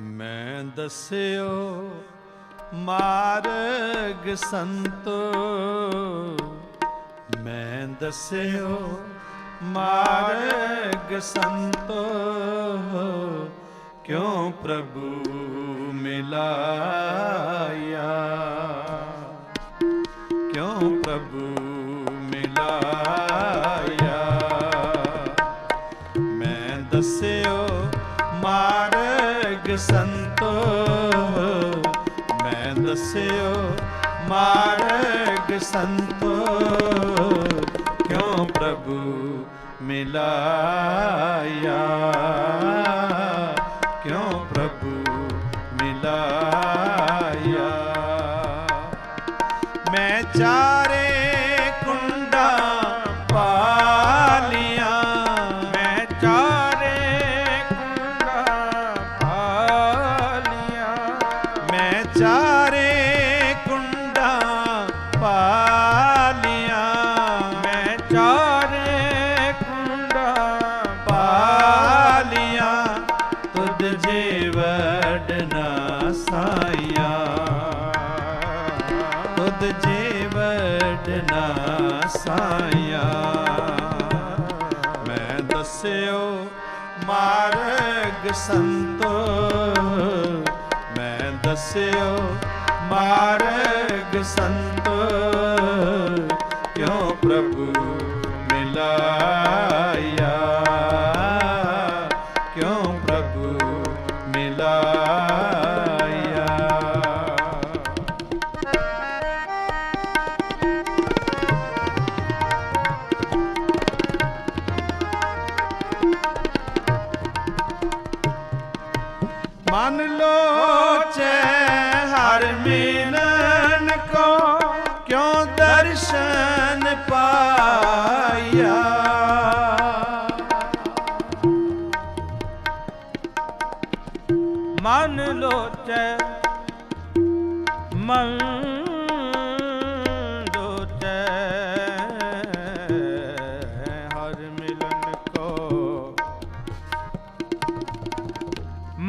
ਮੈਂ ਦੱਸਿਓ ਮਾਰਗ ਸੰਤੋ। ਮੈਂ ਦੱਸਿਓ ਮਾਰਗ ਸੰਤੋ। ਕਿਉਂ ਪ੍ਰਭੂ ਮਿਲਾਇਆ? ਕਿਉਂ ਪ੍ਰਭੂ ਸੰਤੋ ਮੈਂ ਦੱਸਿਓ ਮਾਰਗ ਸੰਤੋ ਕਿਉਂ ਪ੍ਰਭੂ ਮਿਲਾਇਆ? ਕਿਉਂ ਪ੍ਰਭੂ ਮਿਲਾਇਆ? ਮਾਰਗ ਸੰਤੋ ਮੈਂ ਦੱਸਿਓ ਮਾਰਗ ਸੰਤੋ ਕਿਉਂ ਪ੍ਰਭੂ ਮਿਲਾ ਮਨ ਲੋਚੈ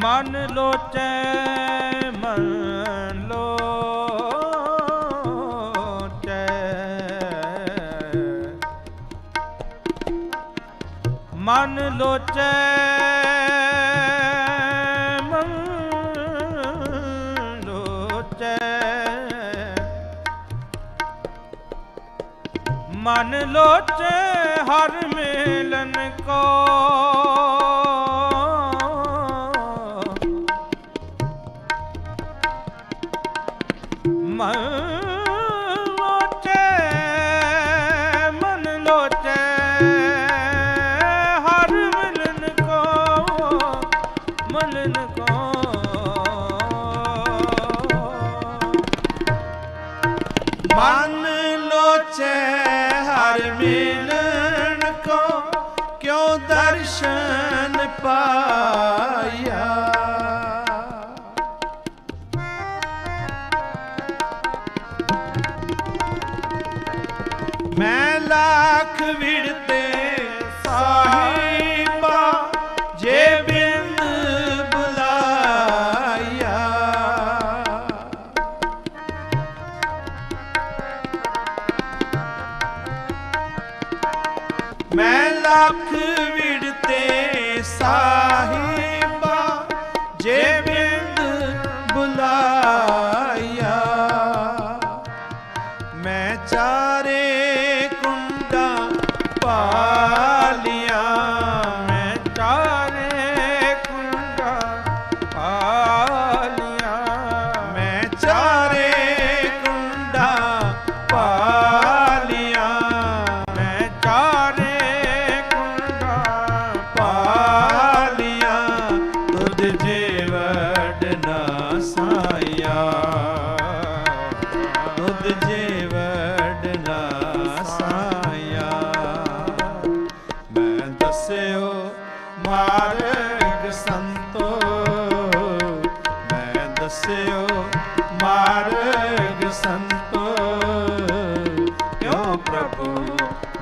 ਮਨ ਲੋਚੈ ਮਨ ਲੋਚੈ। ਮਨ ਲੋਚੈ ਮਨ ਲੋਚੈ। ਮਨ ਲੋਚੈ ਹਰ ਮਿਲਨ ਕੋ ਮਨ ਲੋਚੈ ਹਰ ਮਿਲਣ ਕੋ ਕਿਉ ਦਰਸ਼ਨ ਪਾਇਆ? ਮੈਂ ਲੱਖ ਵਿੜਤੇ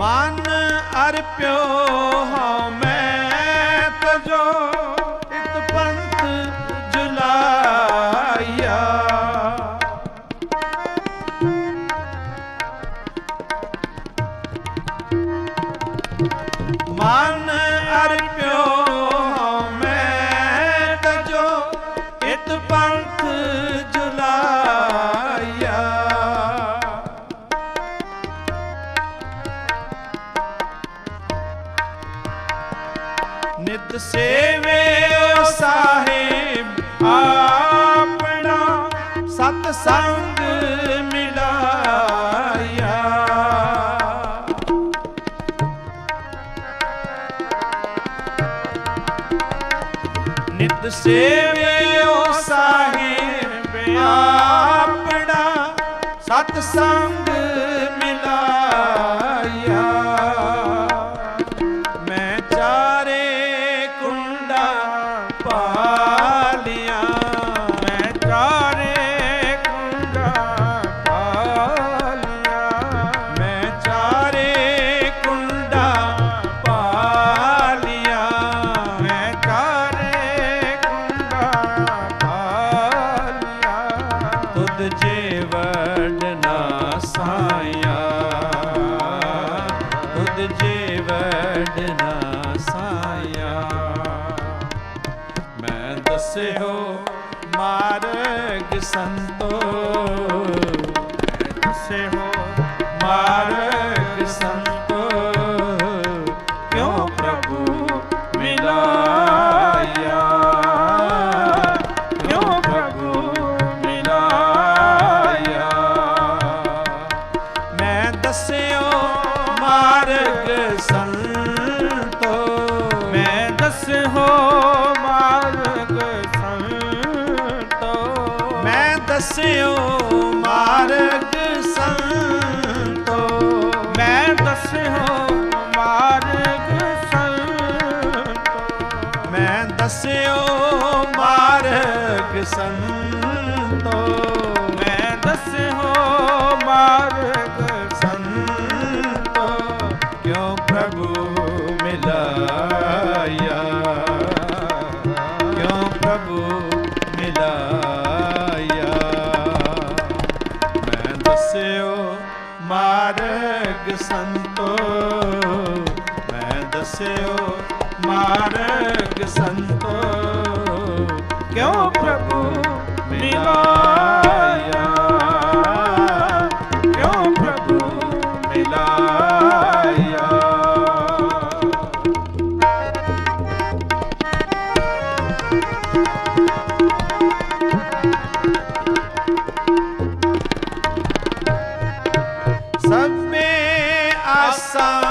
ਮਨ ਅਰਪਿਓ ਹਉ ਮੈਂ ਤਜੋ ਜਦ ਸੇਵਿਓ ਸਾਹਿਬ ਆਪਣਾ ਸਤ ਸੰਗ ਮਾਰਗ ਸੰਤੋ। ਐਸੇ ਹੋ ਮਾਰਗ ਸੰਤ। ਕਿਉਂ ਪ੍ਰਭੂ ਮਿਲਾਇਆ? ਕਿਉਂ ਪ੍ਰਭੂ ਮਿਲਾਇਆ? ਸਭ ਮੇ ਆਸਾਂ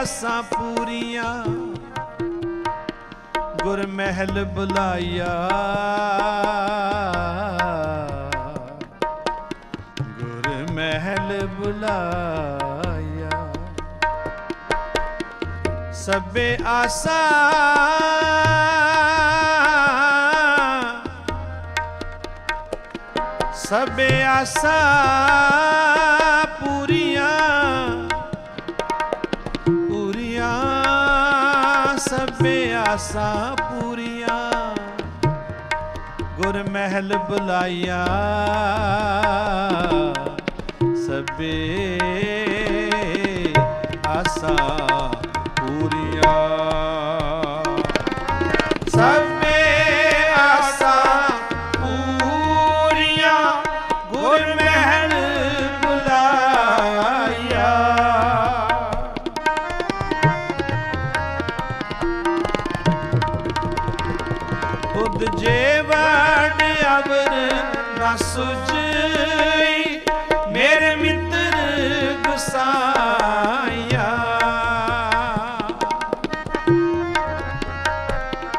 ਆਸਾਂ ਪੂਰੀਆਂ ਗੁਰ ਮਹਿਲ ਬੁਲਾਇਆ। ਗੁਰ ਮਹਿਲ ਬੁਲਾਇਆ। ਸਭੇ ਆਸਾਂ ਸਭੇ ਆਸਾ ਆਸਾਂ ਪੂਰੀਆਂ ਗੁਰ ਮਹਿਲ ਬੁਲਾਇਆ। ਸਭੇ ਆਸਾਂ ਪੂਰੀਆਂ। ਮਿਲਾਇਆ ਕਿਉ ਪ੍ਰਭੂ ਅਵਰ ਨਾ ਸੁਝਈ ਮੇਰੇ ਮਿੱਤਰ ਗੁਸਾਇਆ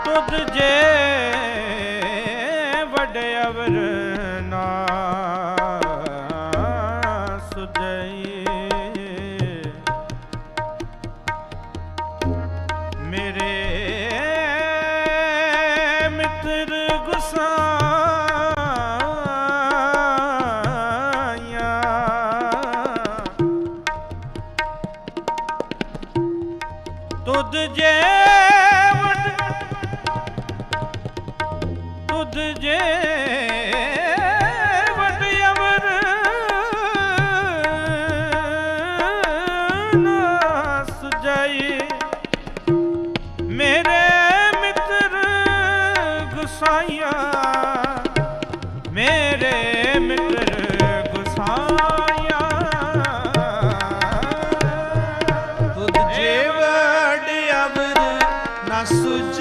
ਤੁਧ ਜੇ ਵੱਡੇ ਅਵਰ ਨਾ ਸੁਝਈ ਜੇ ਵਡ ਅਵਰ ਨਾ ਸੁਜਾਈ। ਮੇਰੇ ਮਿੱਤਰ ਗੁਸਾਈਆ, ਮੇਰੇ ਮਿੱਤਰ ਗੁਸਾਈਆ। ਤੁਧ ਜੇਵੜ ਅਵਰ ਨਾ ਸੁਝਈ